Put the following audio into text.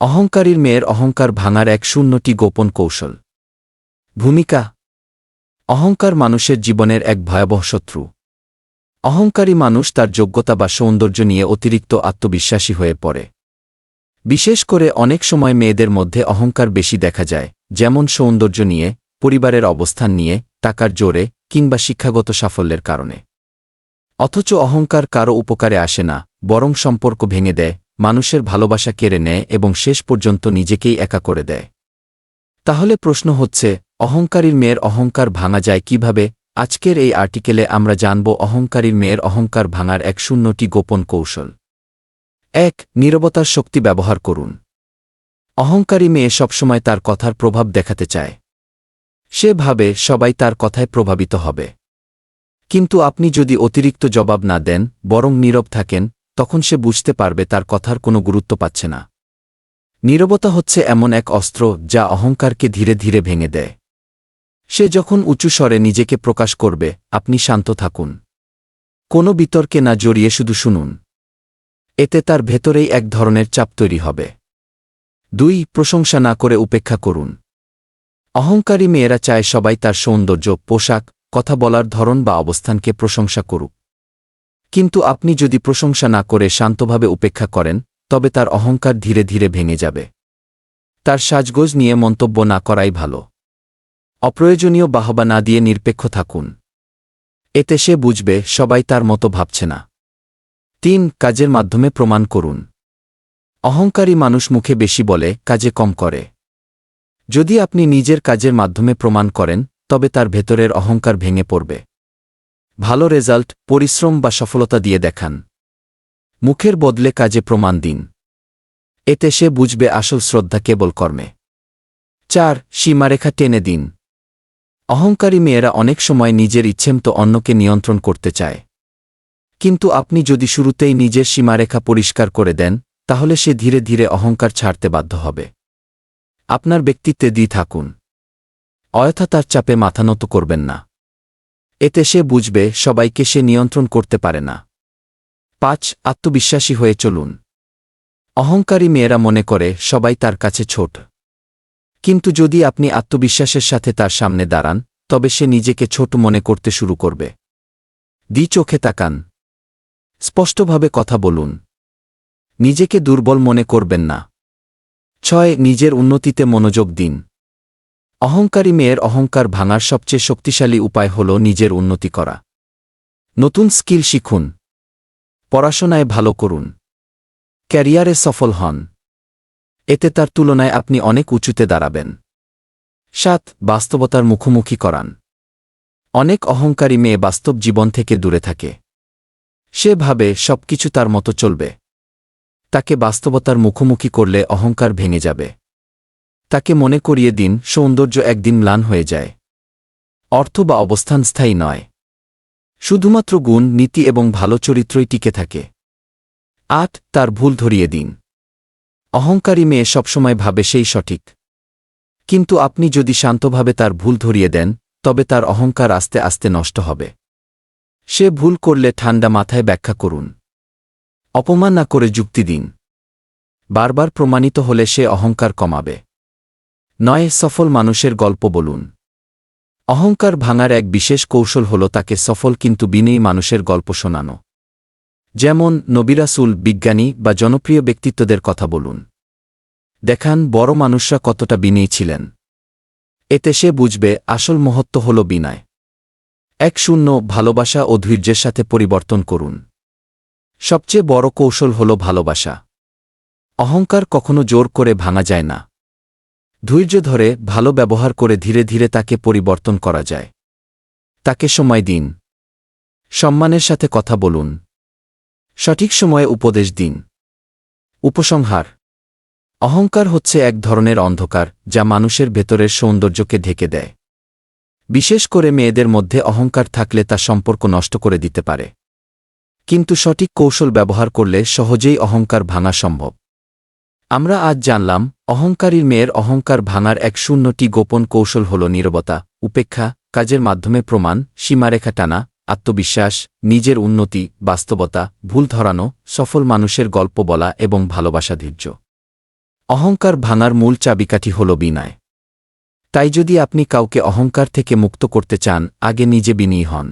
অহংকারীর মেয়ের অহংকার ভাঙার এক শূন্যটি গোপন কৌশল। ভূমিকা। অহংকার মানুষের জীবনের এক ভয়াবহ শত্রু। অহংকারী মানুষ তার যোগ্যতা বা সৌন্দর্য নিয়ে অতিরিক্ত আত্মবিশ্বাসী হয়ে পড়ে। বিশেষ করে অনেক সময় মেয়েদের মধ্যে অহংকার বেশি দেখা যায়, যেমন সৌন্দর্য নিয়ে, পরিবারের অবস্থান নিয়ে, টাকার জোরে, কিংবা শিক্ষাগত সাফল্যের কারণে। অথচ অহংকার কারও উপকারে আসে না, বরং সম্পর্ক ভেঙে দেয় মানুষের ভালোবাসা কেড়ে নেয় এবং শেষ পর্যন্ত নিজেকেই একা করে দেয়। তাহলে প্রশ্ন হচ্ছে, অহংকারীর মেয়ের অহংকার ভাঙা যায় কীভাবে? আজকের এই আর্টিকেলে আমরা জানব অহংকারীর মেয়ের অহংকার ভাঙার এক শূন্যটি গোপন কৌশল। এক, নীরবতার শক্তি ব্যবহার করুন। অহংকারী মেয়ে সবসময় তার কথার প্রভাব দেখাতে চায়। সে ভাবে সবাই তার কথায় প্রভাবিত হবে। কিন্তু আপনি যদি অতিরিক্ত জবাব না দেন, বরং নীরব থাকেন তখন সে বুঝতে পারবে তার কথার কোনো গুরুত্ব পাচ্ছে না। নীরবতা হচ্ছে এমন এক অস্ত্র যা অহংকারকে ধীরে ধীরে ভেঙে দেয়। সে যখন উঁচু স্বরে নিজেকে প্রকাশ করবে, আপনি শান্ত থাকুন। কোনো বিতর্কে না জড়িয়ে শুধু শুনুন। এতে তার ভেতরেই এক ধরনের চাপ তৈরি হবে। দুই, প্রশংসা না করে উপেক্ষা করুন। অহংকারী মেয়েরা চায় সবাই তার সৌন্দর্য, পোশাক, কথা বলার ধরন বা অবস্থানকে প্রশংসা করুক। কিন্তু আপনি যদি প্রশংসা না করে শান্তভাবে উপেক্ষা করেন, তবে তার অহংকার ধীরে ধীরে ভেঙে যাবে। তার সাজগোজ নিয়ে মন্তব্য না করাই ভালো। অপ্রয়োজনীয় বাহবা না দিয়ে নিরপেক্ষ থাকুন। এতে সে বুঝবে, সবাই তার মতো ভাবছে না। তিন, কাজের মাধ্যমে প্রমাণ করুন। অহংকারী মানুষ মুখে বেশি বলে, কাজে কম করে। যদি আপনি নিজের কাজের মাধ্যমে প্রমাণ করেন, তবে তার ভেতরের অহংকার ভেঙে পড়বে। ভালো রেজাল্ট, পরিশ্রম বা সফলতা দিয়ে দেখান। মুখের বদলে কাজে প্রমাণ দিন। এতে সে বুঝবে আসল শ্রদ্ধা কেবল কর্মে। চার, সীমারেখা টেনে দিন। অহংকারী মেয়েরা অনেক সময় নিজের ইচ্ছেমতো অন্যকে নিয়ন্ত্রণ করতে চায়। কিন্তু আপনি যদি শুরুতেই নিজের সীমারেখা পরিষ্কার করে দেন, তাহলে সে ধীরে ধীরে অহংকার ছাড়তে বাধ্য হবে। আপনার ব্যক্তিত্বে দি থাকুন। অয়থা তার চাপে মাথা নত করবেন না। এতে সে বুঝবে সবাইকে সে নিয়ন্ত্রণ করতে পারে না। পাঁচ, আত্মবিশ্বাসী হয়ে চলুন। অহংকারী মেয়েরা মনে করে সবাই তার কাছে ছোট। কিন্তু যদি আপনি আত্মবিশ্বাসের সাথে তার সামনে দাঁড়ান, তবে সে নিজেকে ছোট মনে করতে শুরু করবে। দি চোখে তাকান। স্পষ্টভাবে কথা বলুন। নিজেকে দুর্বল মনে করবেন না। ছয়, নিজের উন্নতিতে মনোযোগ দিন। অহংকারী মেয়ের অহংকার ভাঙার সবচেয়ে শক্তিশালী উপায় হল নিজের উন্নতি করা। নতুন স্কিল শিখুন। পড়াশোনায় ভালো করুন। ক্যারিয়ারে সফল হন। এতে তার তুলনায় আপনি অনেক উঁচুতে দাঁড়াবেন। সাত, বাস্তবতার মুখোমুখি করান। অনেক অহংকারী মেয়ে বাস্তব জীবন থেকে দূরে থাকে। সে ভাবে সবকিছু তার মতো চলবে। তাকে বাস্তবতার মুখোমুখি করলে অহংকার ভেঙে যাবে। তাকে মনে করিয়ে দিন, সৌন্দর্য একদিন ম্লান হয়ে যায়। অর্থ বা অবস্থান স্থায়ী নয়। শুধুমাত্র গুণ, নীতি এবং ভালো চরিত্রই টিকে থাকে। আট, তার ভুল ধরিয়ে দিন। অহংকারী মেয়ে সবসময় ভাবে সেই সঠিক। কিন্তু আপনি যদি শান্তভাবে তার ভুল ধরিয়ে দেন, তবে তার অহংকার আস্তে আস্তে নষ্ট হবে। সে ভুল করলে ঠান্ডা মাথায় ব্যাখ্যা করুন। অপমান না করে যুক্তি দিন। বারবার প্রমাণিত হলে সে অহংকার কমাবে। নয় সফল মানুষের গল্প বলুন। অহংকার ভাঙার এক বিশেষ কৌশল হল তাকে সফল কিন্তু বিনেই মানুষের গল্প শোনানো। যেমন নবিরাসুল বিজ্ঞানী বা জনপ্রিয় ব্যক্তিত্বদের কথা বলুন। দেখান বড় মানুষরা কতটা বিনেই ছিলেন। এতে সে বুঝবে আসল মহত্ব হল বিনয়। এক শূন্য ভালোবাসা ও ধৈর্যের সাথে পরিবর্তন করুন। সবচেয়ে বড় কৌশল হল ভালোবাসা। অহংকার কখনো জোর করে ভাঙা যায় না। ধৈর্য ধরে ভালো ব্যবহার করে ধীরে ধীরে তাকে পরিবর্তন করা যায়। তাকে সময় দিন। সম্মানের সাথে কথা বলুন। সঠিক সময়ে উপদেশ দিন। উপসংহার। অহংকার হচ্ছে এক ধরনের অন্ধকার, যা মানুষের ভেতরের সৌন্দর্যকে ঢেকে দেয়। বিশেষ করে মেয়েদের মধ্যে অহংকার থাকলে তা সম্পর্ক নষ্ট করে দিতে পারে। কিন্তু সঠিক কৌশল ব্যবহার করলে সহজেই অহংকার ভাঙা সম্ভব। আমরা আজ জানলাম, অহংকারীর মেয়ের অহংকার ভাঙার এক শূন্যটি গোপন কৌশল হল নীরবতা, উপেক্ষা, কাজের মাধ্যমে প্রমাণ, সীমারেখা টানা, আত্মবিশ্বাস, নিজের উন্নতি, বাস্তবতা, ভুল ধরানো, সফল মানুষের গল্প বলা এবং ভালোবাসা ধৈর্য। অহংকার ভাঙার মূল চাবিকাঠি হল বিনয়। তাই যদি আপনি কাউকে অহংকার থেকে মুক্ত করতে চান, আগে নিজে বিনয়ী হন।